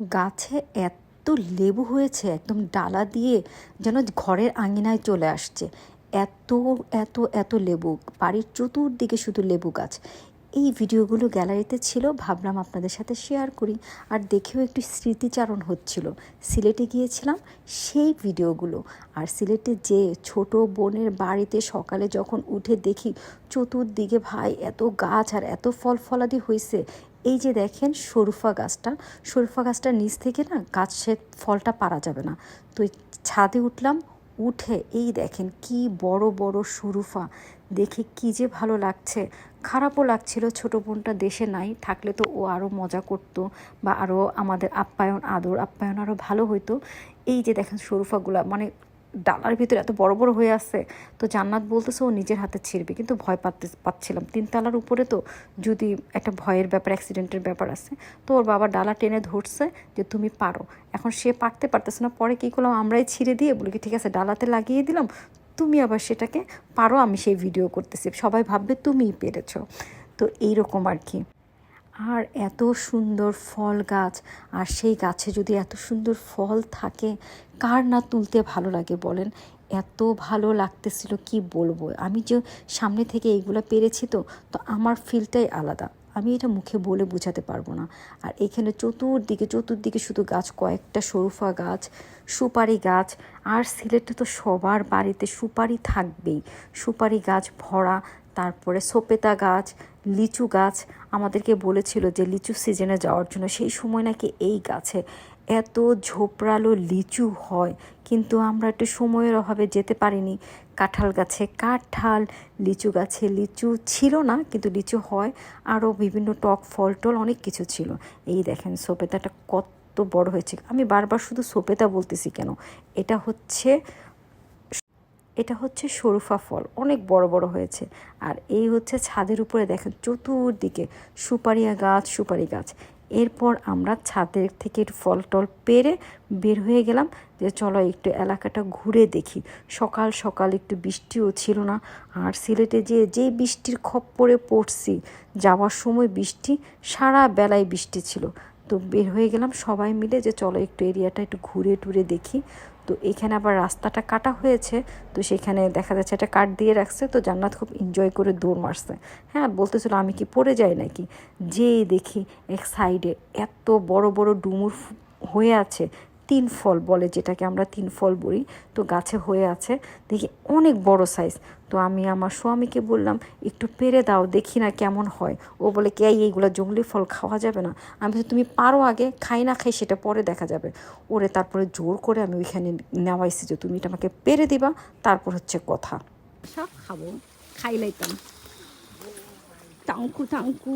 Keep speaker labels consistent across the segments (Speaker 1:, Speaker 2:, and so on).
Speaker 1: গাছে এত লেবু হয়েছে, একদম ডালা দিয়ে যেন ঘরের আঙিনায় চলে আসছে। এত এত এত লেবু, বাড়ির চতুর্দিকে শুধু লেবু গাছ। এই ভিডিওগুলো গ্যালারিতে ছিল, ভাবলাম আপনাদের সাথে শেয়ার করি। আর দেখেও একটু স্মৃতিচারণ হচ্ছিল। সিলেটে গিয়েছিলাম সেই ভিডিওগুলো। আর সিলেটে যে ছোট বোনের বাড়িতে সকালে যখন উঠে দেখি, চতুর্দিকে ভাই এত গাছ আর এত ফল ফলাদি হয়েছে এই যে দেখেন সরুফা গাছটা, সরুফা গাছটার নিচ থেকে না গাছের ফলটা পারা যাবে না। তো ছাদে উঠলাম, উঠে এই দেখেন কি বড় বড় শরুফা দেখে কি যে ভালো লাগছে। খারাপও লাগছিল, ছোট বোনটা দেশে নাই, থাকলে তো ও আরও মজা করতো বা আরও আমাদের আপ্যায়ন, আদর আপ্যায়ন আরও ভালো হইতো। এই যে দেখেন সরুফাগুলা মানে ডালার ভিতরে এত বড় বড় হয়ে আছে, তো জান্নাত বলতেছে ও নিজের হাতে ছিঁড়বে। কিন্তু ভয় পাতে পাচ্ছিলাম। তিনতলার উপরে তো যদি একটা ভয়ের ব্যাপার অ্যাক্সিডেন্টের ব্যাপার আছে, তো ওর বাবা ডালা টেনে ধরছে যে তুমি পারো। এখন সে পারতে পারতেছে না। পরে কী করলাম? আমরাই ছিঁড়ে দিয়ে বলি কি, ঠিক আছে, ডালাতে লাগিয়ে দিলাম। তুমি আবার সেটাকে পারো, আমি সেই ভিডিও করতেছি। সবাই ভাববে তুমিই পেরেছ। তো এইরকম আর কি। আর এত সুন্দর ফল গাছ, আর সেই গাছে যদি এত সুন্দর ফল থাকে, কার না তুলতে ভালো লাগে বলেন? এত ভালো লাগতেছিল, কি বলব? আমি যে সামনে থেকে এইগুলো পেরেছি তো তো আমার ফিলটাই আলাদা। আমি এটা মুখে বলে বোঝাতে পারব না। আর এখানে চতুর্দিকে চতুর্দিকে শুধু গাছ, কয়েকটা সরুফা গাছ, সুপারি গাছ, আর সিলেটে তো সবার বাড়িতে সুপারি থাকবেই। সুপারি গাছ ভরা তারপরে সোপেতা গাছ, লিচু গাছ আমাদেরকে বলেছিল যে লিচু সিজনে যাওয়ার জন্য। সেই সময় নাকি এই গাছে এত ঝোপড়ালো লিচু হয়, কিন্তু আমরা একটু সময়ের অভাবে যেতে পারিনি। কাঁঠাল গাছে কাঁঠাল, লিচু গাছে লিচু ছিল না, কিন্তু লিচু হয়। আরও বিভিন্ন টক ফল টল অনেক কিছু ছিল। এই দেখেন সোপেতাটা কত বড় হয়েছে। আমি বারবার শুধু সোপেতা বলতেছি কেন? এটা হচ্ছে এটা হচ্ছে সরুফা ফল, অনেক বড় বড় হয়েছে। আর এই হচ্ছে ছাদের উপরে দেখেন চতুর্দিকে সুপারিয়া গাছ, সুপারি গাছ। এরপর আমরা ছাদের থেকে ফল টল পেরে বের হয়ে গেলাম যে চলো একটু এলাকাটা ঘুরে দেখি। সকাল সকাল একটু বৃষ্টিও ছিল না। আর সিলেটে যে যেই বৃষ্টির খপ্পরে পড়ছি, যাওয়ার সময় বৃষ্টি, সারা বেলায় বৃষ্টি ছিল। তো বের হয়ে গেলাম সবাই মিলে যে চলো একটু এরিয়াটা একটু ঘুরে টুরে দেখি। তো এখানে আবার রাস্তাটা কাটা হয়েছে, তো সেখানে দেখা যাচ্ছে একটা কাঠ দিয়ে রাখছে, তো জান্নাত খুব এনজয় করে দৌড় মারছে। হ্যাঁ আর বলতেছিল আমি কি পড়ে যাই নাকি? যেই দেখি এক সাইডে এত বড় বড় ডুমুর হয়ে আছে তিন ফল বলে যেটাকে আমরা তিন ফল বলি। তো গাছে হয়ে আছে। দেখি অনেক বড় সাইজ তো আমি আমার স্বামীকে বললাম একটু পেরে দাও দেখি না কেমন হয়। ও বলে কে এইগুলো জঙ্গলি ফল খাওয়া যাবে না? আমি বলছি, তুমি পারো আগে খাই না খাই সেটা পরে দেখা যাবে। ওরে তারপরে জোর করে আমি ওইখানে নেওয়া নেওয়াইছি যে তুমি এটা আমাকে পেরে দিবা তারপর হচ্ছে কথা।
Speaker 2: সব খাব খাই লাইতাম টাঙ্কু টাঙ্কু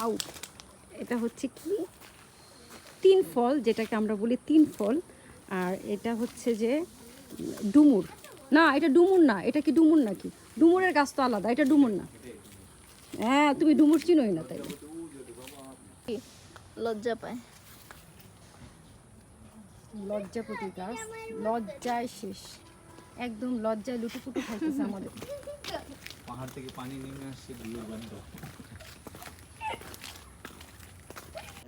Speaker 2: আউ এটা হচ্ছে কি? তিন ফল যেটাকে আমরা বলি তিন ফল আর এটা হচ্ছে যে ডুমুর। না এটা ডুমুর না এটা কি ডুমুর নাকি? ডুমুরের গাছ তো আলাদা এটা ডুমুর না। হ্যাঁ তুমি ডুমুর চিনোই না তাই।
Speaker 3: লজ্জা পায়।
Speaker 2: লজ্জাপতি গাছ লজ্জায় শেষ। একদম লজ্জায় লুটুপুটু খাইতেছে আমাদের।
Speaker 4: পাহাড় থেকে পানি নেমে আসছে দিয়ে বন্ধ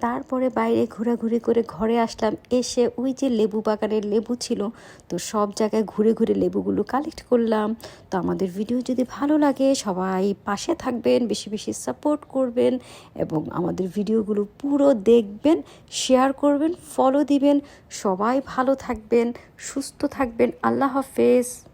Speaker 1: তারপরে বাইরে ঘোরাঘুরি করে ঘরে আসলাম। এসে ওই যে লেবু বাগানের লেবু ছিল, তো সব জায়গায় ঘুরে ঘুরে লেবুগুলো কালেক্ট করলাম। তো আমাদের ভিডিও যদি ভালো লাগে, সবাই পাশে থাকবেন, বেশি বেশি সাপোর্ট করবেন এবং আমাদের ভিডিওগুলো পুরো দেখবেন শেয়ার করবেন ফলো দিবেন। সবাই ভালো থাকবেন, সুস্থ থাকবেন। আল্লাহ হাফেজ।